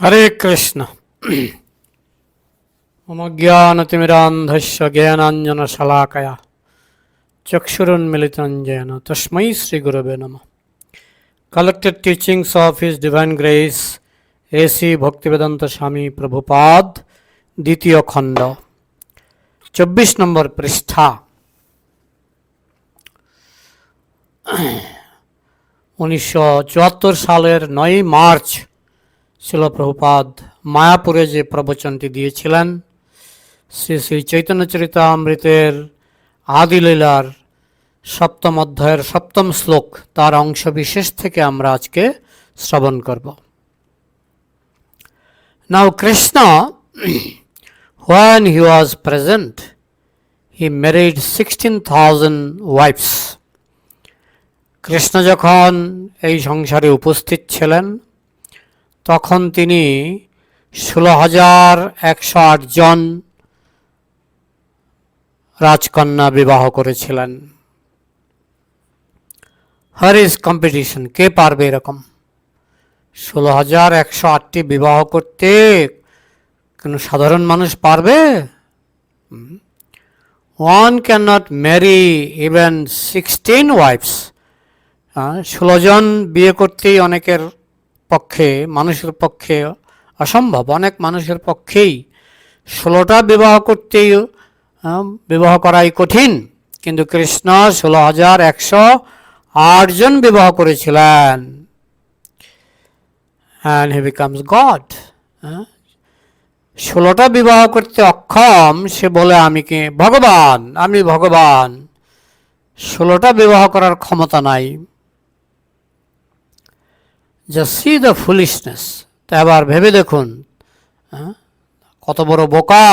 হরে কৃষ্ণ মম জ্ঞানতিমিরান্ধস্য জ্ঞানাঞ্জনশলাকয়া চক্ষুরুন্মিলিতঞ্জয়ন তস্मै শ্রীগুরবে নম collected teachings of his divine grace A C Bhaktivedanta Swami Prabhupada দ্বিতীয় খণ্ড চব্বিশ নম্বর পৃষ্ঠা উনিশশো চুয়াত্তর সালের নয় মার্চ শিল প্রভুপাদ মায়াপুরে যে প্রবচনটি দিয়েছিলেন শ্রী শ্রী চৈতন্য চরিতামৃতের আদিলীলার সপ্তম অধ্যায়ের সপ্তম শ্লোক তার অংশ বিশেষ থেকে আমরা আজকে শ্রবণ করব। Now Krishna when he was present he married 16,000 wives. Krishna যখন এই সংসারে উপস্থিত ছিলেন তখন তিনি ষোলো হাজার একশো আট জন রাজকন্যা বিবাহ করেছিলেন। হার ইজ কম্পিটিশন কে পারবে এরকম? ষোলো হাজার একশো আটটি বিবাহ করতে কোনো সাধারণ মানুষ পারবে? One can not marry even sixteen wives ষোলো জন বিয়ে করতেই অনেকের পক্ষে, মানুষের পক্ষে অসম্ভব। অনেক মানুষের পক্ষেই ষোলোটা বিবাহ করতেই বিবাহ করাই কঠিন। কিন্তু কৃষ্ণ ষোলো হাজার একশো আটজন বিবাহ করেছিলেন। অ্যান্ড হি বিকামস গড ষোলোটা বিবাহ করতে অক্ষম, সে বলে, আমি কি ভগবান? আমি ভগবান। ষোলোটা বিবাহ করার ক্ষমতা নাই। জাস্ট সি দ্য ফুলিশনেস তা এবার ভেবে দেখুন? কত বড় বোকা,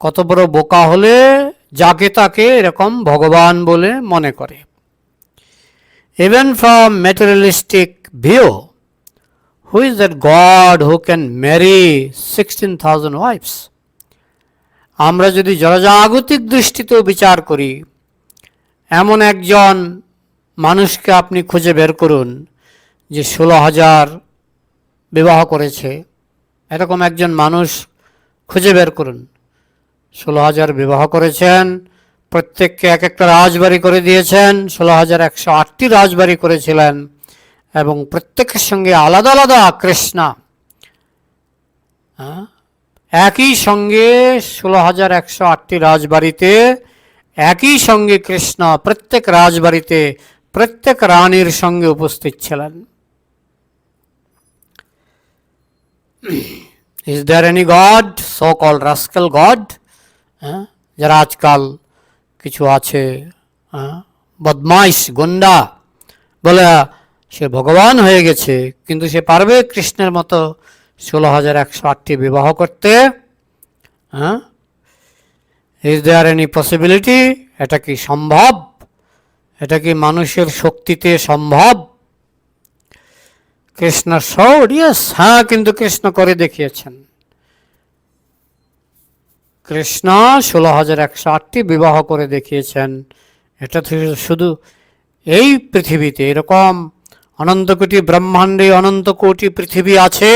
কত বড় বোকা হলে যাকে তাকে এরকম ভগবান বলে মনে করে even from materialistic view who is that God who can marry sixteen thousand wives আমরা যদি জনজাগতিক দৃষ্টিতেও বিচার করি, এমন একজন মানুষকে আপনি খুঁজে বের করুন যে ষোলো হাজার বিবাহ করেছে, এরকম একজন মানুষ খুঁজে বের করুন। ষোলো হাজার বিবাহ করেছেন, প্রত্যেককে এক একটা রাজবাড়ি করে দিয়েছেন, ষোলো হাজার একশো আটটি রাজবাড়ি করেছিলেন এবং প্রত্যেকের সঙ্গে আলাদা আলাদা কৃষ্ণা। হ্যাঁ? একই সঙ্গে ষোলো হাজার একশো আটটি রাজবাড়িতে, একই সঙ্গে কৃষ্ণ প্রত্যেক রাজবাড়িতে প্রত্যেক রানীর সঙ্গে উপস্থিত ছিলেন। There any God so call rascal God যারা আজকাল কিছু আছে হ্যাঁ, বদমাইশ গুন্ডা বলে সে ভগবান হয়ে গেছে কিন্তু সে পারবে কৃষ্ণের মতো ষোলো হাজার একশো আটটি বিবাহ করতে হ্যাঁ ইজ দেয়ার এনি পসিবিলিটি এটা কি সম্ভব? এটা কি মানুষের শক্তিতে সম্ভব? কৃষ্ণ ইয়েস হ্যাঁ কিন্তু কৃষ্ণ করে দেখিয়েছেন। কৃষ্ণ ষোলো হাজার একশো আটটি বিবাহ করে দেখিয়েছেন। এটা শুধু এই পৃথিবীতে এরকম অনন্ত কোটি ব্রহ্মাণ্ডে অনন্ত কোটি পৃথিবী আছে,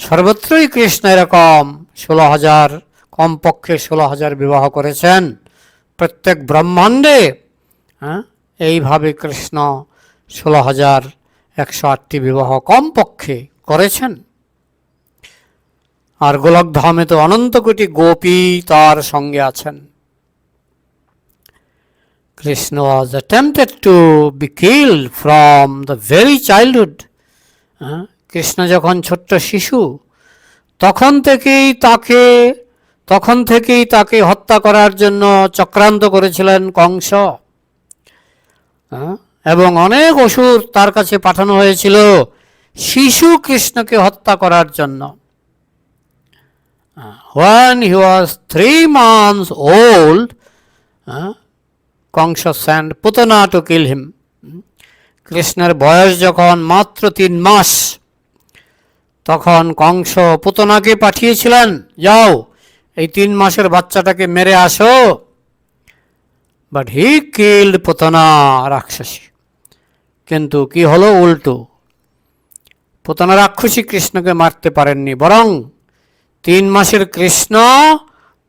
সর্বত্রই কৃষ্ণ এরকম ষোলো হাজার, কমপক্ষে ষোলো হাজার বিবাহ করেছেন। প্রত্যেক ব্রহ্মাণ্ডে হ্যাঁ এইভাবে কৃষ্ণ ষোলো হাজার একশো আটটি বিবাহ কমপক্ষে করেছেন। আর গোলক ধামে তো অনন্ত কোটি গোপী তার সঙ্গে আছেন। Krishna was attempted to be killed from the very childhood Krishna যখন ছোট্ট শিশু, তখন থেকেই তাকে, তখন থেকেই তাকে হত্যা করার জন্য চক্রান্ত করেছিলেন কংস। হ্যাঁ? এবং অনেক অসুর তার কাছে পাঠানো হয়েছিল শিশু কৃষ্ণকে হত্যা করার জন্য। when he was three months uh, Kansa sent Putana to kill him কৃষ্ণের বয়স যখন মাত্র তিন মাস তখন কংস পুতনাকে পাঠিয়েছিলেন যাও এই তিন মাসের বাচ্চাটাকে মেরে আসো। বাট হি কিল্ড পুতনা রাক্ষসী। কিন্তু কি হলো উল্টো? পুতনা রাক্ষসী কৃষ্ণকে মারতে পারেননি, বরং তিন মাসের কৃষ্ণ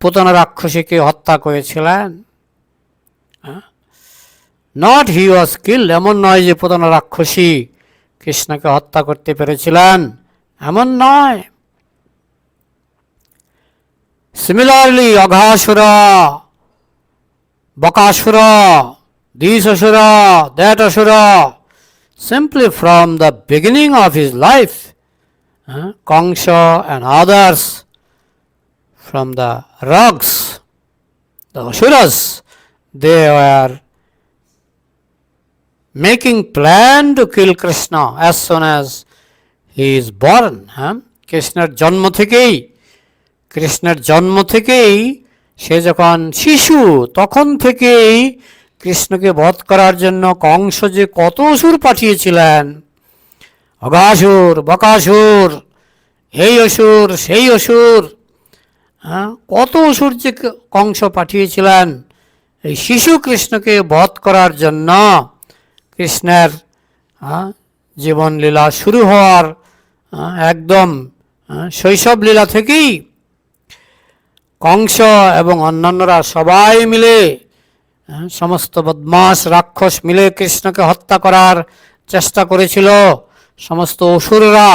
পুতনা রাক্ষসীকে হত্যা করেছিলেন। নট হি ওয়াজ কিল এমন নয় যে পুতনা রাক্ষসী কৃষ্ণকে হত্যা করতে পেরেছিলেন, এমন নয়। Similarly Aghasur, Bakasur this asura that asura simply from the beginning of his life, uh, Kangsha and others from the rugs, the Asuras, they were making plan to kill Krishna as soon as he is born. হ্যাঁ কৃষ্ণের জন্ম থেকেই কৃষ্ণের জন্ম থেকেই সে যখন শিশু তখন থেকেই কৃষ্ণকে বধ করার জন্য কংস যে কত অসুর পাঠিয়েছিলেন। অগাসুর বকাসুর এই অসুর সেই অসুর হ্যাঁ? কত অসুর যে কংস পাঠিয়েছিলেন। এই শিশু কৃষ্ণকে বধ করার জন্য কৃষ্ণের হ্যাঁ, জীবন লীলা শুরু হওয়ার হ্যাঁ, একদম হ্যাঁ, শৈশব লীলা থেকেই কংস এবং অন্যান্যরা সবাই মিলে সমস্ত বদমাস রাক্ষস মিলে কৃষ্ণকে হত্যা করার চেষ্টা করেছিল। সমস্ত অসুররা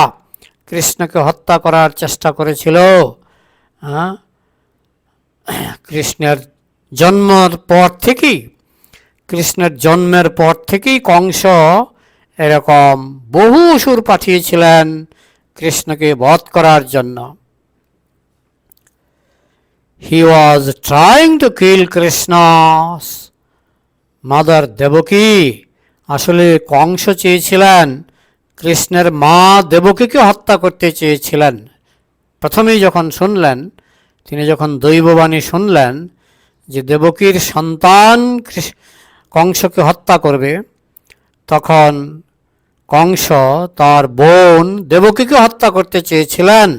কৃষ্ণকে হত্যা করার চেষ্টা করেছিল। হ্যাঁ, কৃষ্ণের জন্মের পর থেকেই কৃষ্ণের জন্মের পর থেকেই কংস এরকম বহু অসুর পাঠিয়েছিলেন কৃষ্ণকে বধ করার জন্য। He was trying to kill Krishna's mother Devaki আসলে কংস চেয়েছিলেন কৃষ্ণের মা দেবকীকে হত্যা করতে চেয়েছিলেন। প্রথমেই যখন শুনলেন, তিনি যখন দৈববাণী শুনলেন যে দেবকীর সন্তান কংসকে হত্যা করবে, তখন কংস তার বোন দেবকীকে হত্যা করতে চেয়েছিলেন।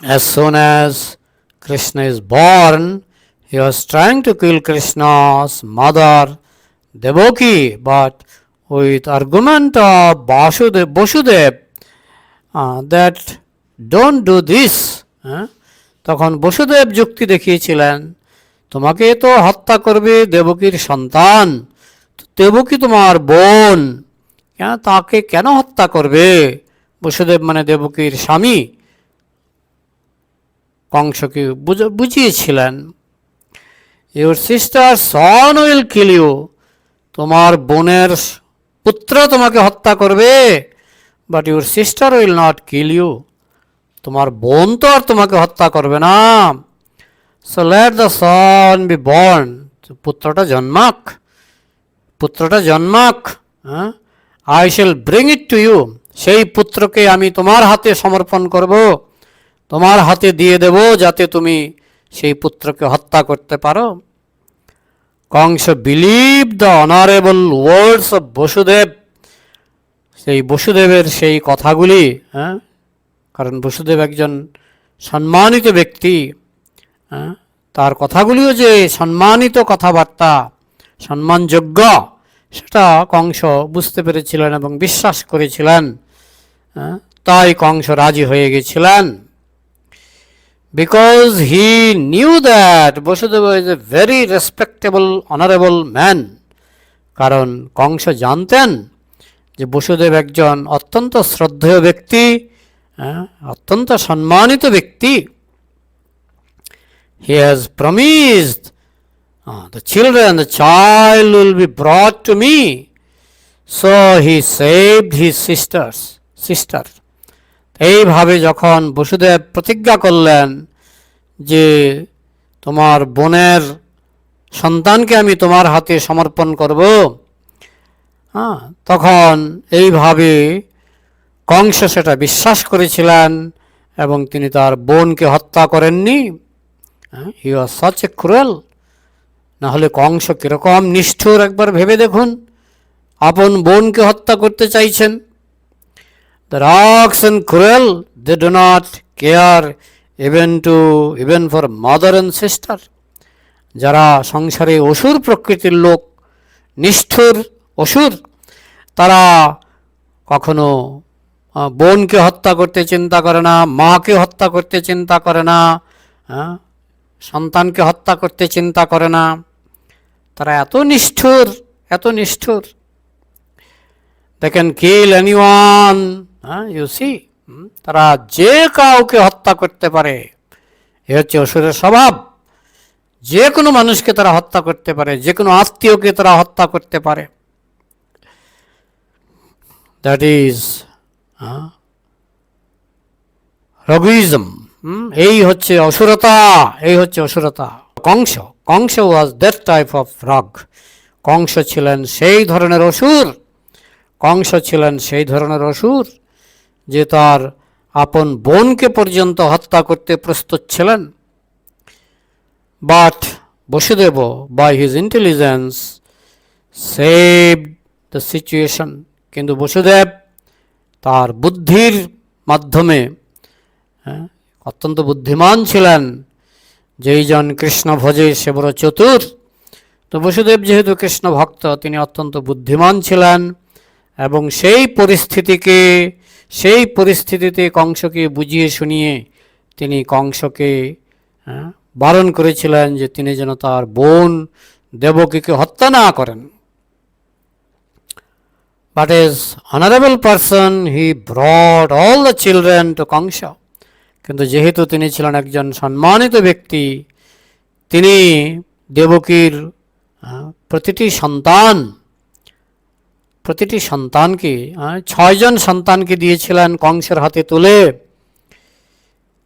As soon as Krishna is born, he was trying to kill Krishna's mother Devaki, but with argument of Vasudev, uh, that don't do this. হ্যাঁ? তখন বসুদেব যুক্তি দেখিয়েছিলেন তোমাকে তো হত্যা করবে দেবকীর সন্তান দেবকী তোমার বোন কেন তাকে কেন হত্যা করবে বসুদেব মানে দেবকীর স্বামী বুঝ- বুঝিয়েছিলেন your sister son will kill you তোমার বোনের পুত্র তোমাকে হত্যা করবে but your sister will not kill you তোমার বোন তো আর তোমাকে হত্যা করবে না। So let the son be born পুত্রটা জন্মাক পুত্রটা জন্মাক হ্যাঁ? I shall bring it to you সেই পুত্রকে আমি তোমার হাতে সমর্পণ করব। তোমার হাতে দিয়ে দেব যাতে তুমি সেই পুত্রকে হত্যা করতে পারো। Kansa believe the honourable words of Vasudev. সেই বসুদেবের সেই কথাগুলি হ্যাঁ? কারণ বসুদেব একজন সম্মানিত ব্যক্তি হ্যাঁ? তার কথাগুলিও যে সম্মানিত কথাবার্তা সম্মানযোগ্য সেটা কংস বুঝতে পেরেছিলেন এবং বিশ্বাস করেছিলেন হ্যাঁ, তাই কংস রাজি হয়ে গেছিলেন। Because he knew that Vasudev is a very respectable honourable man কারণ কংস জানতেন যে বসুদেব একজন অত্যন্ত শ্রদ্ধেয় ব্যক্তি হ্যাঁ, অত্যন্ত সম্মানিত ব্যক্তি he has promised the children, the child will be brought to me. So he saved his sisters, sister. এইভাবে যখন বসুদেব প্রতিজ্ঞা করলেন যে তোমার বোনের সন্তানকে আমি তোমার হাতে সমর্পণ করব হ্যাঁ তখন এইভাবে কংস সেটা বিশ্বাস করেছিলেন এবং তিনি তার বোনকে হত্যা করেননি। হি ওয়াজ সাচ এ ক্রুয়েল না হলে কংস কীরকম নিষ্ঠুর একবার ভেবে দেখুন। আপন বোনকে হত্যা করতে চাইছেন। The rogues and cruel they do not care even to even for mother and sister যারা সংসারে অসুর প্রকৃতির লোক, নিষ্ঠুর, অসুর, তারা কখনো বোনকে হত্যা করতে চিন্তা করে না, মাকে হত্যা করতে চিন্তা করে না সন্তানকে হত্যা করতে চিন্তা করে না। তারা এত নিষ্ঠুর এত নিষ্ঠুর। দে ক্যান কিল এনিওয়ান হ্যাঁ ইউ সি তারা যে কাউকে হত্যা করতে পারে, এ হচ্ছে অসুরের স্বভাব। যে কোনো মানুষকে তারা হত্যা করতে পারে, যে কোনো আত্মীয়কে তারা হত্যা করতে পারে। দ্যাট ইজ রঘুইজম এই হচ্ছে অসুরতা, এই হচ্ছে অসুরতা। Kansa Kansa was that type of rogue Kansa ছিলেন সেই ধরনের অসুর। কংস ছিলেন সেই ধরনের অসুর। যে তার আপন বোনকে পর্যন্ত হত্যা করতে প্রস্তুত ছিলেন। But Vasudev by his intelligence save the situation কিন্তু বসুদেব তার বুদ্ধির মাধ্যমে হ্যাঁ, অত্যন্ত বুদ্ধিমান ছিলেন। যেই জন কৃষ্ণ ভজে সে বড় চতুর। তো বসুদেব যেহেতু কৃষ্ণ ভক্ত তিনি অত্যন্ত বুদ্ধিমান ছিলেন এবং সেই পরিস্থিতিকে সেই পরিস্থিতিতে কংসকে বুঝিয়ে শুনিয়ে তিনি কংসকে বারণ করেছিলেন যে তিনি যেন তার বোন দেবকীকে হত্যা না করেন But as honorable person, he brought all the children to Kangsha. কিন্তু যেহেতু তিনি ছিলেন একজন সম্মানিত ব্যক্তি তিনি দেবকীর প্রতিটি সন্তান প্রতিটি সন্তানকে ছয়জন সন্তানকে দিয়েছিলেন কংসের হাতে তুলে।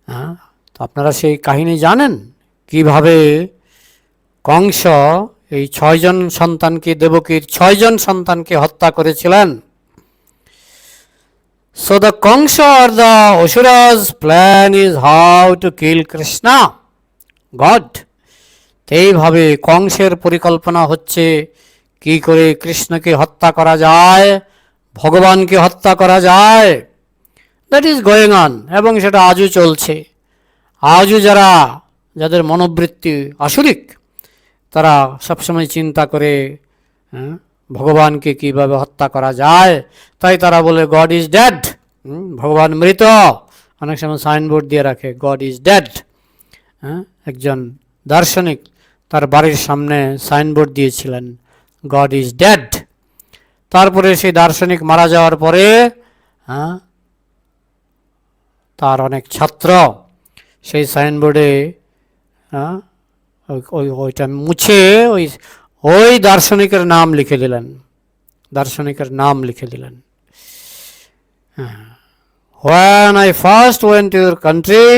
হ্যাঁ, তো আপনারা সেই কাহিনী জানেন? কীভাবে কংস এই ছয়জন সন্তানকে দেবকীর ছয়জন সন্তানকে হত্যা করেছিলেন? So the Kansa are the asuras plan is how to kill Krishna God এইভাবে কংসের পরিকল্পনা হচ্ছে কি করে কৃষ্ণকে হত্যা করা যায়? ভগবানকে হত্যা করা যায়? দ্যাট ইজ গোয়িং অন এবং সেটা আজও চলছে। আজও যারা যাদের মনোবৃত্তি আসরিক তারা সবসময় চিন্তা করে হ্যাঁ, ভগবানকে কীভাবে হত্যা করা যায়? তাই তারা বলে গড ইজ ড্যাড ভগবান মৃত। অনেক সময় সাইনবোর্ড দিয়ে রাখে গড ইজ ড্যাড একজন দার্শনিক তার বাড়ির সামনে সাইনবোর্ড দিয়েছিলেন। গড ইজ ড্যাড তারপরে সেই দার্শনিক মারা যাওয়ার পরে হ্যাঁ তার অনেক ছাত্র সেই সাইনবোর্ডে হ্যাঁ ওই ওই ওইটা মুছে ওই ওই দার্শনিকের নাম লিখে দিলেন। দার্শনিকের নাম লিখে দিলেন। When I first went to your country,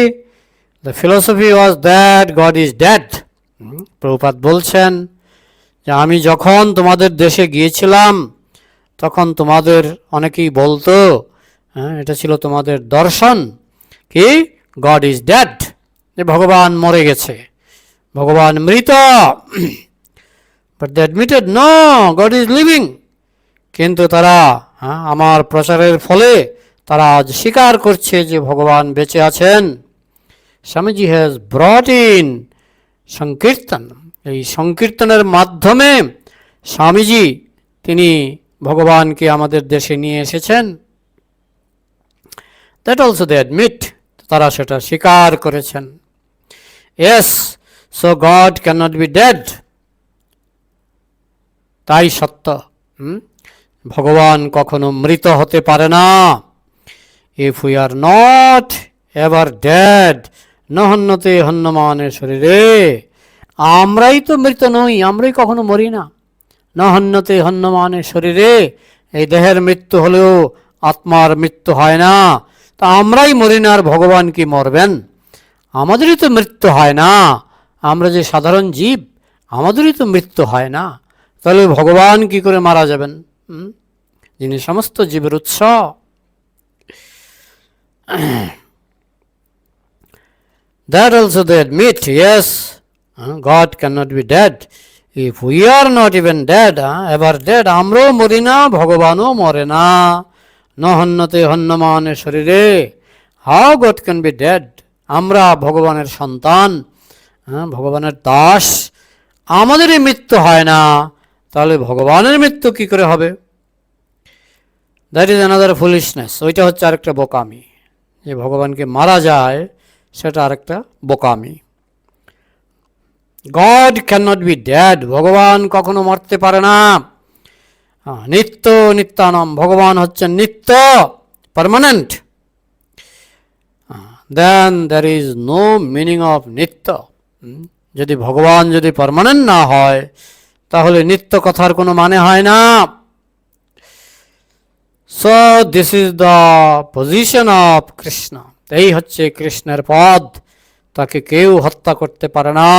the philosophy was that God is dead. Prabhupada বলছেন যে আমি যখন তোমাদের দেশে গিয়েছিলাম তখন তোমাদের অনেকেই বলতো হ্যাঁ, এটা ছিল তোমাদের দর্শন। কি? গড ইজ ড্যাড যে ভগবান মরে গেছে। ভগবান মৃত। But they admitted no God is living কিন্তু তারা হ্যাঁ, আমার প্রচারের ফলে তারা আজ স্বীকার করছে যে ভগবান বেঁচে আছেন। স্বামীজি হ্যাজ ব্রট ইন সংকীর্তন। এই সংকীর্তনের মাধ্যমে স্বামীজি, তিনি ভগবানকে আমাদের দেশে নিয়ে এসেছেন। দ্যাট অলসো দে অ্যাডমিট তারা সেটা স্বীকার করেছেন। Yes so God can not be dead তাই সত্য? ভগবান কখনো মৃত হতে পারে না। If we are not ever dead নহন্যতে হন্যমানের শরীরে আমরাই তো মৃত নই, আমরাই কখনো মরি না। নহন্যতে হন্যমানের শরীরে এই দেহের মৃত্যু হলেও আত্মার মৃত্যু হয় না। তা আমরাই মরি না আর ভগবান কি মরবেন? আমাদেরই তো মৃত্যু হয় না। আমরা যে সাধারণ জীব, আমাদেরই তো মৃত্যু হয় না। তাহলে ভগবান কি করে মারা যাবেন? যিনি সমস্ত জীবের উৎস। That also they admit, yes uh, god cannot be dead. If we are not even dead uh, ever dead আমরাও মরি না ভগবানও মরে না। ন হন্যতে হন্যমানের শরীরে। How God can be dead আমরা ভগবানের সন্তান। হ্যাঁ, ভগবানের দাস। আমাদেরই মৃত্যু হয় না। তাহলে ভগবানের মৃত্যু কি করে হবে? দ্যাট ইজ অ্যানাদার ফুলিশনেস ওইটা হচ্ছে আরেকটা বোকামি। যে ভগবানকে মারা যায় সেটা আরেকটা বোকামি। God can not be dead ভগবান কখনো মরতে পারে না। নিত্য নিত্যানম। ভগবান হচ্ছেন নিত্য permanent then there is no meaning of নিত্য। যদি ভগবান যদি পারমানেন্ট না হয়, তাহলে নিত্য কথার কোনো মানে হয় না। So this is the position of Krishna এই হচ্ছে কৃষ্ণের পদ। তাকে কেউ হত্যা করতে পারে না।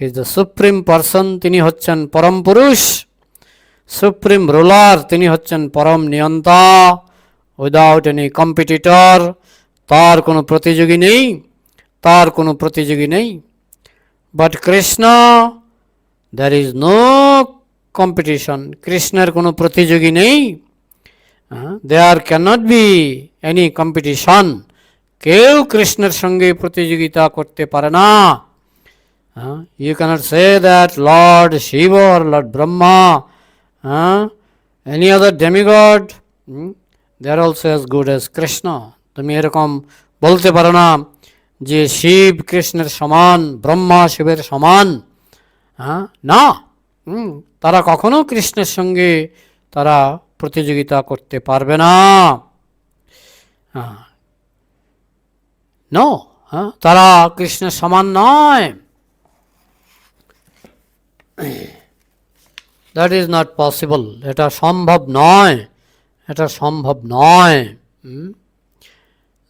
হি দ্য সুপ্রিম পারসন তিনি হচ্ছেন পরম পুরুষ। সুপ্রিম রুলার তিনি হচ্ছেন পরম নিয়ন্তা। উইদাউট এনি কম্পিটিটর তার কোনো প্রতিযোগী নেই, তার কোনো প্রতিযোগী নেই। But Krishna there is no competition কৃষ্ণের কোনো প্রতিযোগী নেই। There cannot be any competition কেউ কৃষ্ণের সঙ্গে প্রতিযোগিতা করতে পারে না। You cannot say that Lord Shiva or Lord Brahma any other demigod they are also as good as Krishna তুমি এরকম বলতে পারো না যে শিব কৃষ্ণের সমান, ব্রহ্মা শিবের সমান হ্যাঁ? না। তারা কখনো কৃষ্ণের সঙ্গে তারা প্রতিযোগিতা করতে পারবে না। হ্যাঁ। নো হ্যাঁ? তারা কৃষ্ণের সমান নয়। দ্যাট ইজ নট পসিবল এটা সম্ভব নয়। এটা সম্ভব নয়।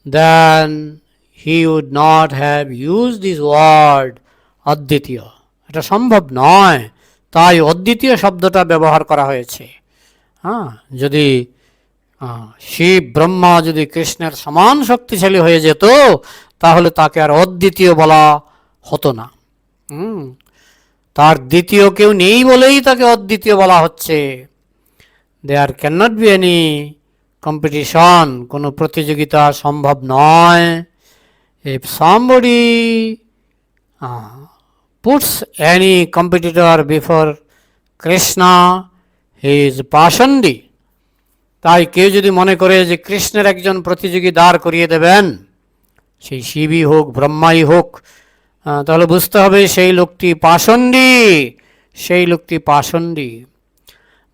Then he would not have use this word অদ্বিতীয়। এটা সম্ভব নয়। তাই অদ্বিতীয় শব্দটা ব্যবহার করা হয়েছে। হ্যাঁ? যদি শিব ব্রহ্মা যদি কৃষ্ণের সমান শক্তিশালী হয়ে যেত, তাহলে তাকে আর অদ্বিতীয় বলা হতো না। হুম? তার দ্বিতীয় কেউ নেই বলেই তাকে অদ্বিতীয় বলা হচ্ছে। There can not be any competition কোনো প্রতিযোগিতা সম্ভব নয়। If somebody puts any competitor before Krishna he is পাষণ্ডী তাই কেউ যদি মনে করে যে কৃষ্ণের একজন প্রতিযোগী দাঁড় করিয়ে দেবেন, সেই শিবই হোক, ব্রহ্মাই হোক তাহলে বুঝতে হবে সেই লোকটি পাশণ্ডী সেই লোকটি পাশণ্ডী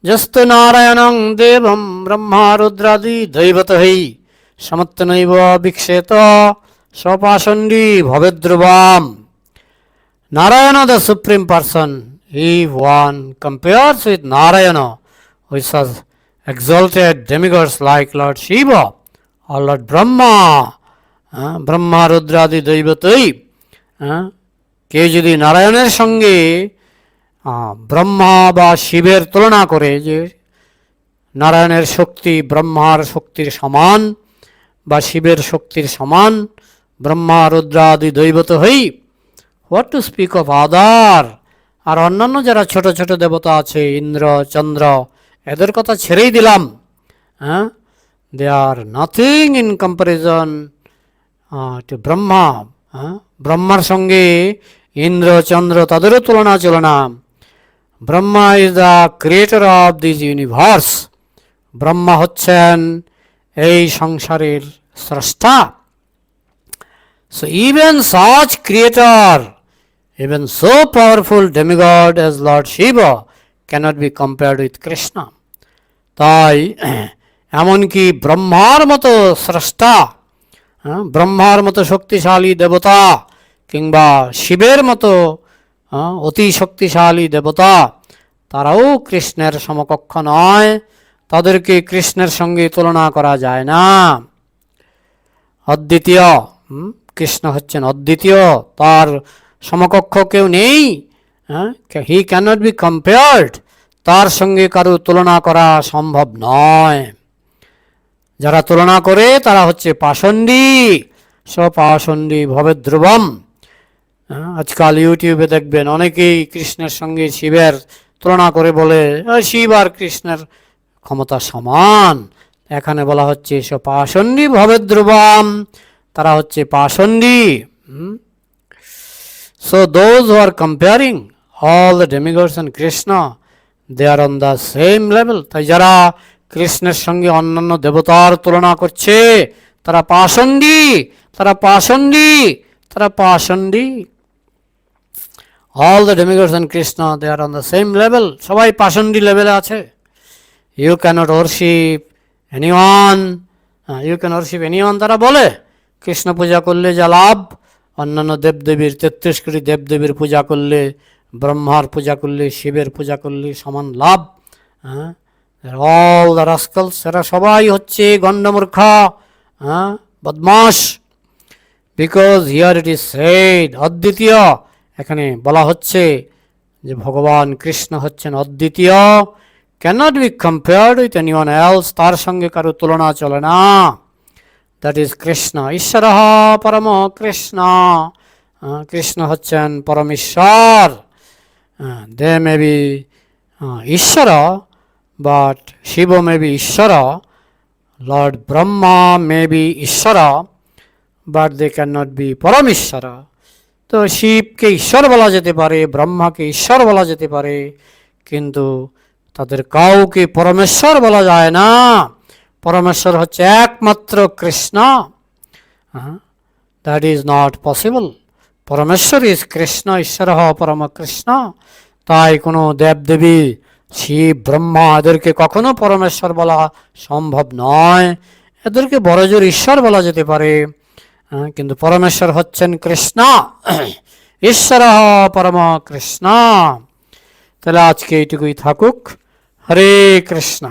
যস্ত নারায়ণং দেবম ব্রহ্মা রুদ্রাদি দৈবত হই সমত্ত নৈব বিক্ষেত স্বপাশণ্ডী ভবেদ্রুবাম। Narayana the supreme person, he one compares with Narayana with exalted demigods like lord Shiva R lord Brahma Brahma রুদ্রাদি দৈবতই uh, কেউ যদি নারায়ণের সঙ্গে ব্রহ্মা বা শিবের তুলনা করে যে নারায়ণের শক্তি ব্রহ্মার শক্তির সমান বা শিবের শক্তির সমান ব্রহ্মা রুদ্রাদি দৈবত হই what to speak of other আর অন্যান্য যারা ছোট ছোট দেবতা আছে ইন্দ্র চন্দ্র এদের কথা ছেড়েই দিলাম। হ্যাঁ? They are nothing in comparison to Brahma. হ্যাঁ ব্রহ্মার সঙ্গে ইন্দ্র চন্দ্র তাদেরও তুলনা চলে না। Brahma is the creator of this universe Brahma হচ্ছেন এই সংসারের স্রষ্টা। So even such creator, even so powerful demigod as lord Shiva cannot be compared with Krishna তাই এমনকি ব্রহ্মার মতো স্রষ্টা হ্যাঁ, ব্রহ্মার মতো শক্তিশালী দেবতা কিংবা শিবের মতো হ্যাঁ, অতি শক্তিশালী দেবতা তারাও কৃষ্ণের সমকক্ষ নয়। তাদেরকে কৃষ্ণের সঙ্গে তুলনা করা যায় না। অদ্বিতীয় কৃষ্ণ হচ্ছেন অদ্বিতীয়। তার সমকক্ষ কেউ নেই হ্যাঁ? He cannot be compared. তার সঙ্গে কারও তুলনা করা সম্ভব নয়। যারা তুলনা করে তারা হচ্ছে পাষণ্ডী। স্বপাষণ্ডী ভবে ধ্রুবম হ্যাঁ, আজকাল ইউটিউবে দেখবেন অনেকেই কৃষ্ণের সঙ্গে শিবের তুলনা করে বলে "আহ, শিব আর কৃষ্ণের ক্ষমতা সমান। এখানে বলা হচ্ছে সব পাষণ্ডী ভবে ধ্রুবম তারা হচ্ছে পাষণ্ডী। So those who are comparing all the demigods and Krishna they are on the same level তাই যারা কৃষ্ণের সঙ্গে অন্যান্য দেবতার তুলনা করছে। তারা পাষণ্ডী তারা পাষণ্ডী তারা পাষণ্ডী। All the demigods and Krishna they are on the same level সবাই পাষণ্ডী লেভেলে আছে। You cannot worship anyone you can worship anyone তারা বলে, কৃষ্ণ পূজা করলে যা লাভ। অন্যান্য দেবদেবীর তেত্রিশ কোটি দেবদেবীর পূজা করলে, ব্রহ্মার পূজা করলে, শিবের পূজা করলে সমান লাভ। হ্যাঁ অল দ্য রাস্কলস এরা সবাই হচ্ছে গণ্ডমূর্খা হ্যাঁ বদমাস because here it is said অদ্বিতীয়। এখানে বলা হচ্ছে যে ভগবান কৃষ্ণ হচ্ছেন অদ্বিতীয়। Cannot be compared with any one else তার সঙ্গে কারও তুলনা চলে না। দ্যাট ইজ কৃষ্ণ, ঈশ্বর পরম কৃষ্ণ। কৃষ্ণ হচ্ছেন পরমেশ্বর। দে মে বি ঈশ্বর বাট শিব মে বি ঈশ্বর লর্ড ব্রহ্মা মে বি ঈশ্বর but they can not be পরমেশ্বর তো শিবকে ঈশ্বর বলা যেতে পারে, ব্রহ্মাকে ঈশ্বর বলা যেতে পারে, কিন্তু তাদের কাউকে পরমেশ্বর বলা যায় না। পরমেশ্বর হচ্ছে একমাত্র Krishna. That is not possible পরমেশ্বর ইজ কৃষ্ণ, ঈশ্বর হ পরম কৃষ্ণ। তাই কোনো দেবদেবী শিব ব্রহ্মা এদেরকে কখনো পরমেশ্বর বলা সম্ভব নয়। এদেরকে বড়জোর ঈশ্বর বলা যেতে পারে। কিন্তু পরমেশ্বর হচ্ছেন কৃষ্ণ। ঈশ্বর পরম কৃষ্ণ। তাহলে আজকে এইটুকুই থাকুক। হরে কৃষ্ণ।